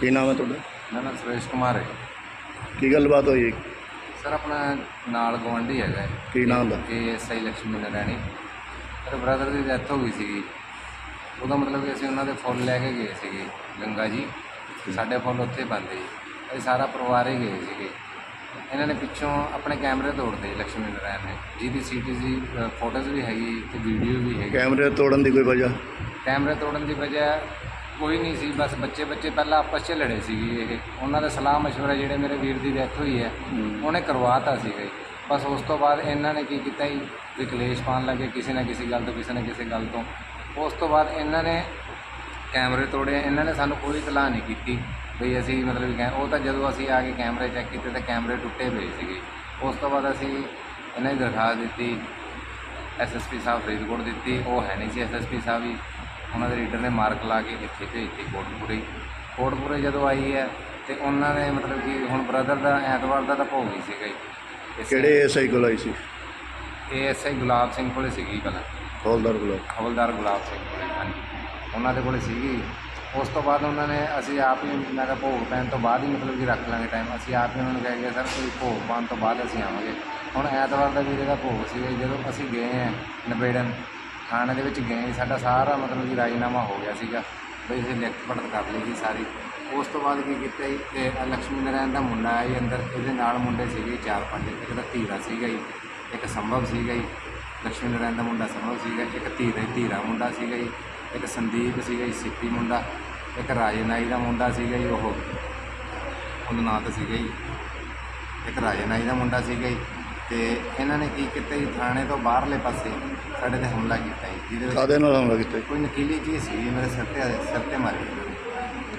ਕੀ ਨਾਮ ਹੈ ਤੁਹਾਡਾ? ਮੇਰਾ ਨਾਮ ਸੁਰੇਸ਼ ਕੁਮਾਰ ਹੈ। ਕੀ ਗੱਲਬਾਤ ਹੋਈ? ਹੈ? ਸਰ ਆਪਣਾ ਨਾਲ ਗਵੰਡੀ ਹੈਗਾ ਹੈ। ਕੀ ਨਾਮ ਦਾ ਇਹ ਐਸਆਈ ਲక్ష్ਮੀ ਨਾਰਾਇਣੀ ਮੇਰੇ ਬ੍ਰਦਰ ਦੀ ਡੈਥ ਹੋ ਗਈ ਸੀਗੀ। ਉਹਦਾ ਮਤਲਬ ਕਿ ਅਸੀਂ ਉਹਨਾਂ ਦੇ ਫੁੱਲ ਲੈ ਕੇ ਗਏ ਸੀਗੇ ਗੰਗਾ ਜੀ। ਸਾਡੇ ਫੁੱਲ ਉੱਥੇ ਬੰਦੇ ਜੀ ਅਸੀਂ ਸਾਰਾ ਪਰਿਵਾਰ ਹੀ ਗਏ ਸੀਗੇ। ਇਹਨਾਂ ਨੇ ਪਿੱਛੋਂ ਆਪਣੇ ਕੈਮਰੇ ਤੋੜਦੇ ਲక్ష్ਮੀ ਨਾਰਾਇਣ ਨੇ। ਜਿਹਦੀ ਸੀ ਫੋਟੋਜ਼ ਵੀ ਹੈਗੀ ਤੇ ਵੀਡੀਓ ਵੀ ਹੈਗੀ। ਕੈਮਰੇ ਤੋੜਨ ਦੀ ਕੋਈ ਵਜ੍ਹਾ? ਕੈਮਰੇ ਤੋੜਨ ਦੀ ਵਜ੍ਹਾ ਕੋਈ ਨਹੀਂ ਸੀ ਬਸ ਬੱਚੇ ਬੱਚੇ ਪਹਿਲਾਂ ਆਪਸ 'ਚ ਲੜੇ ਸੀਗੇ ਇਹ। ਉਹਨਾਂ ਦਾ ਸਲਾਹ ਮਸ਼ਵਰਾ ਜਿਹੜੇ ਮੇਰੇ ਵੀਰ ਦੀ ਡੈਥ ਹੋਈ ਹੈ ਉਹਨੇ ਕਰਵਾਤਾ ਸੀਗਾ ਜੀ। ਬਸ ਉਸ ਤੋਂ ਬਾਅਦ ਇਹਨਾਂ ਨੇ ਕੀ ਕੀਤਾ ਜੀ? ਵੀ ਕਲੇਸ਼ ਪਾਉਣ ਲੱਗੇ ਕਿਸੇ ਨਾ ਕਿਸੇ ਗੱਲ ਤੋਂ ਕਿਸੇ ਨਾ ਕਿਸੇ ਗੱਲ ਤੋਂ। ਉਸ ਤੋਂ ਬਾਅਦ ਇਹਨਾਂ ਨੇ ਕੈਮਰੇ ਤੋੜੇ ਇਹਨਾਂ ਨੇ ਸਾਨੂੰ ਕੋਈ ਇਤਲਾਹ ਨਹੀਂ ਕੀਤੀ ਵੀ ਅਸੀਂ ਮਤਲਬ ਕਿ ਉਹ ਤਾਂ ਜਦੋਂ ਅਸੀਂ ਆ ਕੇ ਕੈਮਰੇ ਚੈੱਕ ਕੀਤੇ ਤਾਂ ਕੈਮਰੇ ਟੁੱਟੇ ਪਏ ਸੀਗੇ। ਉਸ ਤੋਂ ਬਾਅਦ ਅਸੀਂ ਇਹਨਾਂ ਦੀ ਦਰਖਾਸਤ ਦਿੱਤੀ ਐਸਐਸਪੀ ਸਾਹਿਬ ਫਰੀਦਕੋਟ ਦਿੱਤੀ ਉਹ ਹੈ ਨਹੀਂ ਸੀ ਐਸਐਸਪੀ ਸਾਹਿਬ ਹੀ ਉਹਨਾਂ ਦੇ ਲੀਡਰ ਨੇ ਮਾਰਕ ਲਾ ਕੇ ਇੱਥੇ ਭੇਜਤੀ ਕੋਟਪੁਰੇ। ਕੋਟਪੁਰੇ ਜਦੋਂ ਆਈ ਹੈ ਤੇ ਉਹਨਾਂ ਨੇ ਮਤਲਬ ਕਿ ਹੁਣ ਬ੍ਰਦਰ ਦਾ ਐਤਵਾਰ ਦਾ ਤਾਂ ਭੋਗ ਹੀ ਸੀਗਾ ਜੀ। ਕਿਹੜੇ ਐਸਆਈ ਕੋਲ ਆਈ ਸੀ? ਏਐਸਆਈ ਗੁਲਾਬ ਸਿੰਘ ਕੋਲੇ ਸੀਗੀ ਪਹਿਲਾਂ। ਹੌਲਦਾਰ ਕੋਲ ਹਵਲਦਾਰ ਗੁਲਾਬ ਸਿੰਘ ਕੋਲੇ ਹਾਂਜੀ। ਉਹਨਾਂ ਦੇ ਕੋਲੇ ਸੀਗੀ। ਉਸ ਤੋਂ ਬਾਅਦ ਉਹਨਾਂ ਨੇ ਅਸੀਂ ਆਪ ਹੀ ਮੈਂ ਕਿਹਾ ਭੋਗ ਪੈਣ ਤੋਂ ਬਾਅਦ ਹੀ ਮਤਲਬ ਕਿ ਰੱਖ ਲਾਂਗੇ ਟਾਈਮ ਅਸੀਂ ਆਪ ਹੀ ਉਹਨਾਂ ਨੂੰ ਕਹਿ ਗਏ ਸਰ ਕੋਈ ਭੋਗ ਪਾਉਣ ਤੋਂ ਬਾਅਦ ਅਸੀਂ ਆਵਾਂਗੇ। ਹੁਣ ਐਤਵਾਰ ਦਾ ਵੀਰੇ ਦਾ ਭੋਗ ਸੀਗਾ ਜਦੋਂ ਅਸੀਂ ਗਏ ਆ ਨਵੇੜਨ ਥਾਣੇ ਦੇ ਵਿੱਚ ਗਏ ਸਾਡਾ ਸਾਰਾ ਮਤਲਬ ਕਿ ਰਾਜੀਨਾਮਾ ਹੋ ਗਿਆ ਸੀਗਾ। ਬਈ ਅਸੀਂ ਲਿਖਤ ਪੜਤ ਕਰ ਲਈ ਜੀ ਸਾਰੀ। ਉਸ ਤੋਂ ਬਾਅਦ ਕੀ ਕੀਤਾ ਜੀ? ਤੇ ਲక్ష్ਮੀ ਨਾਰਾਇਣ ਦਾ ਮੁੰਡਾ ਆਇਆ ਜੀ ਅੰਦਰ। ਇਹਦੇ ਨਾਲ ਮੁੰਡੇ ਸੀਗੇ ਚਾਰ ਪੰਜ। ਇੱਕ ਤਾਂ ਧੀਰਾ ਸੀਗਾ ਜੀ, ਇੱਕ ਸੰਭਵ ਸੀਗਾ ਜੀ। ਲక్ష్ਮੀ ਨਾਰਾਇਣ ਦਾ ਮੁੰਡਾ ਸੰਭਵ ਸੀਗਾ, ਇੱਕ ਧੀਰਾ ਧੀਰਾ ਮੁੰਡਾ ਸੀਗਾ ਜੀ। ਇੱਕ ਸੰਦੀਪ ਸੀਗਾ ਜੀ, ਸਿੱਪੀ ਮੁੰਡਾ। ਇੱਕ ਰਾਜਨਾਈ ਦਾ ਮੁੰਡਾ ਸੀਗਾ ਜੀ, ਉਹ ਉਹਦਾ ਨਾਂ ਸੀਗਾ ਜੀ। ਇੱਕ ਰਾਜਨਾਈ ਦਾ ਮੁੰਡਾ ਸੀਗਾ ਜੀ। ਤੇ ਇਹਨਾਂ ਨੇ ਕੀ ਕੀਤਾ ਜੀ? ਥਾਣੇ ਤੋਂ ਬਾਹਰਲੇ ਪਾਸੇ ਸਾਡੇ ਤੇ ਹਮਲਾ ਕੀਤਾ ਜੀ ਜਿਹਦੇ ਵਿੱਚ ਕਾਦੇ ਨਾਲ ਹਮਲਾ ਕੀਤਾ ਜੀ? ਕੋਈ ਨਕੀਲੀ ਚੀਜ਼ ਸੀ ਜੀ, ਮੇਰੇ ਸਿਰ ਤੇ ਸਿਰ ਤੇ ਮਾਰੀ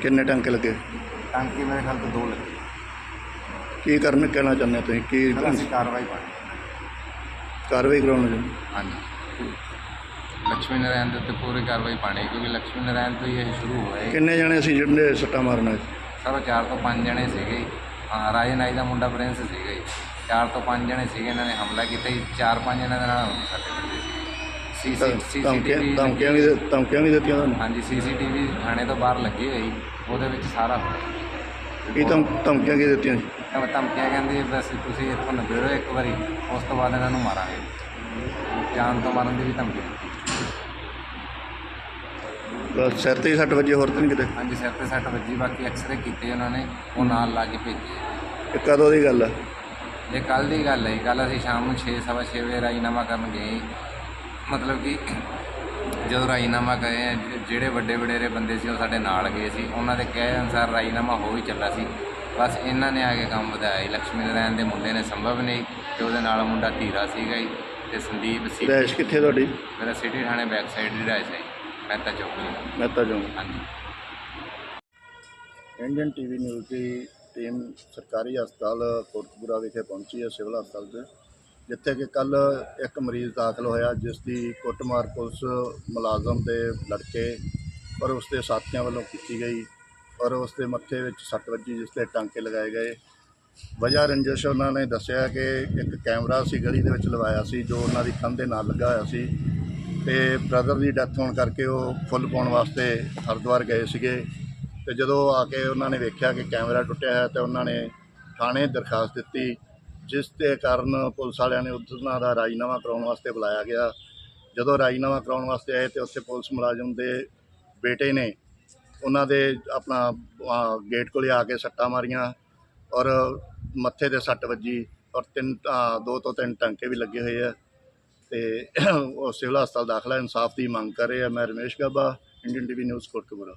ਕਿੰਨੇ ਟਾਂਕੇ ਲੱਗੇ? ਟਾਂਕੀ ਮੇਰੇ ਖਿਆਲ ਤੋਂ ਦੋ ਲੱਗੇ। ਕੀ ਕਰਨ ਕਹਿਣਾ ਚਾਹੁੰਦੇ ਹੋ ਤੁਸੀਂ? ਕੀ ਕਾਰਵਾਈ ਪਾਣੀ ਕਾਰਵਾਈ ਕਰਾਉਣਾ ਚਾਹੁੰਦੇ ਹੋ? ਹਾਂਜੀ। ਲక్ష్ਮੀ ਨਾਰਾਇਣ ਦੇ ਉੱਤੇ ਪੂਰੀ ਕਾਰਵਾਈ ਪਾਣੀ ਕਿਉਂਕਿ ਲక్ష్ਮੀ ਨਾਰਾਇਣ ਤੋਂ ਹੀ ਇਹ ਸ਼ੁਰੂ ਹੋਇਆ ਹੈ ਕਿੰਨੇ ਜਣੇ ਸੀ ਜਿਹੜੇ ਸੱਟਾ ਮਾਰਨਾ ਸਰ ਉਹ ਚਾਰ ਤੋਂ ਪੰਜ ਜਣੇ ਸੀਗੇ ਹਾਂ ਰਾਜੇ ਨਾਈ ਦਾ ਮੁੰਡਾ ਪ੍ਰਿੰਸ ਸੀਗਾ ਜੀ। ਚਾਰ ਤੋਂ ਪੰਜ ਜਣੇ ਸੀਗੇ ਇਹਨਾਂ ਨੇ ਹਮਲਾ ਕੀਤਾ ਜੀ। ਚਾਰ ਪੰਜ ਜਣਾਂ ਦੇ ਨਾਲ ਸਾਡੇ ਬੰਦੇ ਸੀ ਸੀ ਧਮਕੀਆਂ ਧਮਕੀਆਂ ਵੀ ਦੇ- ਧਮਕੀਆਂ ਵੀ ਦਿੱਤੀਆਂ ਤੁਹਾਨੂੰ ਹਾਂਜੀ ਸੀਸੀਟੀਵੀ ਥਾਣੇ ਤੋਂ ਬਾਹਰ ਲੱਗੀ ਹੋਈ ਉਹਦੇ ਵਿੱਚ ਸਾਰਾ ਕੀ ਧਮ ਧਮਕੀਆਂ ਕੀ ਦਿੱਤੀਆਂ ਤਾਂ ਧਮਕੀਆਂ ਕਹਿੰਦੀ ਬਸ ਤੁਸੀਂ ਇੱਥੋਂ ਨਿਬੇੜੋ ਇੱਕ ਵਾਰੀ ਉਸ ਤੋਂ ਬਾਅਦ ਇਹਨਾਂ ਨੂੰ ਮਾਰਾਂਗੇ। ਜਾਨ ਤੋਂ ਮਾਰਨ ਦੀ ਵੀ ਧਮਕੀ ਦਿੱਤੀ ਬਸ ਸਿਰ ਤੇ ਹੀ ਸੱਟ ਵੱਜੀ ਹੋਰ ਤਾਂ ਨਹੀਂ ਕਿਤੇ? ਹਾਂਜੀ ਸਿਰ ਤੇ ਸੱਟ ਵੱਜੀ ਬਾਕੀ ਐਕਸਰੇ ਕੀਤੇ ਉਹਨਾਂ ਨੇ ਉਹ ਨਾਲ ਲਾ ਕੇ ਭੇਜੇ। ਇਹ ਕਦੋਂ ਦੀ ਗੱਲ ਹੈ ਇਹ ਕੱਲ ਦੀ ਗੱਲ ਹੈ ਕੱਲ ਅਸੀਂ ਸ਼ਾਮ ਨੂੰ 6 ਸਵਾ ਛੇ ਵਜੇ ਰਾਜੀਨਾਮਾ ਕਰਨ ਗਏ ਮਤਲਬ ਕਿ ਜਦੋਂ ਰਾਜੀਨਾਮਾ ਗਏ ਜ- ਜਿਹੜੇ ਵੱਡੇ ਵਡੇਰੇ ਬੰਦੇ ਸੀ ਉਹ ਸਾਡੇ ਨਾਲ ਗਏ ਸੀ। ਉਹਨਾਂ ਦੇ ਕਹੇ ਅਨੁਸਾਰ ਰਾਜੀਨਾਮਾ ਹੋ ਹੀ ਚੱਲਾ ਸੀ। ਬਸ ਇਹਨਾਂ ਨੇ ਆ ਕੇ ਕੰਮ ਵਧਾਇਆ ਜੀ। ਲక్ష్ਮੀ ਨਾਰਾਇਣ ਦੇ ਮੁੰਡੇ ਨੇ ਸੰਭਵ ਨਹੀਂ ਤੇ ਉਹਦੇ ਨਾਲ ਮੁੰਡਾ ਧੀਰਾ ਸੀਗਾ ਜੀ ਤੇ ਸੰਦੀਪ ਸੀ। ਰੈਸ਼ ਕਿੱਥੇ ਤੁਹਾਡੀ? ਮੇਰਾ ਸਿਟੀ ਥਾਣੇ ਬੈਕ ਸਾਈਡ ਦੀ ਰਾਇਸ ਹੈ ਜੀ, ਮਹਿਤਾ ਚੌਕੀ ਮਹਿਤਾ ਚੌਂਕ। ਹਾਂਜੀ। ਇੰਡੀਅਨ ਟੀਵੀ ਨਿਊਜ਼ ਦੀ ਟੀਮ ਸਰਕਾਰੀ ਹਸਪਤਾਲ ਕੋਟਕਪੂਰਾ ਵਿਖੇ ਪਹੁੰਚੀ ਹੈ, ਸਿਵਲ ਹਸਪਤਾਲ 'ਚ ਜਿੱਥੇ ਕਿ ਕੱਲ ਇੱਕ ਮਰੀਜ਼ ਦਾਖਲ ਹੋਇਆ ਜਿਸ ਦੀ ਕੁੱਟਮਾਰ ਪੁਲਿਸ ਮੁਲਾਜ਼ਮ ਦੇ ਲੜਕੇ ਔਰ ਉਸ ਦੇ ਸਾਥੀਆਂ ਵੱਲੋਂ ਕੀਤੀ ਗਈ ਔਰ ਉਸ ਦੇ ਮੱਥੇ ਵਿੱਚ ਸੱਟ ਵੱਜੀ ਜਿਸ ਤੇ ਟਾਂਕੇ ਲਗਾਏ ਗਏ। ਵਜ੍ਹਾ ਰੰਜਿਸ਼ ਉਹਨਾਂ ਨੇ ਦੱਸਿਆ ਕਿ ਇੱਕ ਕੈਮਰਾ ਸੀ, ਗਲੀ ਦੇ ਵਿੱਚ ਲਵਾਇਆ ਸੀ, ਜੋ ਉਹਨਾਂ ਦੀ ਕੰਧ ਦੇ ਨਾਲ ਲੱਗਾ ਹੋਇਆ ਸੀ ਤੇ ਬ੍ਰਦਰ ਦੀ ਡੈਥ ਹੋਣ ਕਰਕੇ ਉਹ ਫੁੱਲ ਪਾਉਣ ਵਾਸਤੇ ਹਰਿਦੁਆਰ ਗਏ ਸੀਗੇ। ਤੇ ਜਦੋਂ ਆ ਕੇ ਉਹਨਾਂ ਨੇ ਵੇਖਿਆ ਕਿ ਕੈਮਰਾ ਟੁੱਟਿਆ ਹੈ ਤੇ ਉਹਨਾਂ ਨੇ ਥਾਣੇ ਦਰਖਾਸਤ ਦਿੱਤੀ, ਜਿਸ ਦੇ ਕਾਰਨ ਪੁਲਿਸ ਵਾਲਿਆਂ ਨੇ ਉਹਨਾਂ ਦਾ ਰਾਜੀਨਾਮਾ ਕਰਾਉਣ ਵਾਸਤੇ ਬੁਲਾਇਆ ਗਿਆ। ਜਦੋਂ ਰਾਜੀਨਾਮਾ ਕਰਾਉਣ ਵਾਸਤੇ ਆਏ ਤੇ ਉੱਥੇ ਪੁਲਿਸ ਮੁਲਾਜ਼ਮ ਦੇ ਬੇਟੇ ਨੇ ਉਹਨਾਂ ਦੇ ਆਪਣਾ ਗੇਟ ਕੋਲੇ ਆ ਕੇ ਸੱਟਾਂ ਮਾਰੀਆਂ ਔਰ ਮੱਥੇ ਤੇ ਸੱਟ ਵੱਜੀ ਔਰ ਤਿੰਨ ਦੋ ਤੋਂ ਤਿੰਨ ਟਾਂਕੇ ਵੀ ਲੱਗੇ ਹੋਏ ਆ ਤੇ ਉਹ ਸਿਵਲ ਹਸਪਤਾਲ ਦਾਖਲਾ ਇਨਸਾਫ ਦੀ ਮੰਗ ਕਰ ਰਹੇ ਆ। ਮੈਂ Ramesh Gabba Indian TV news Kotkapura.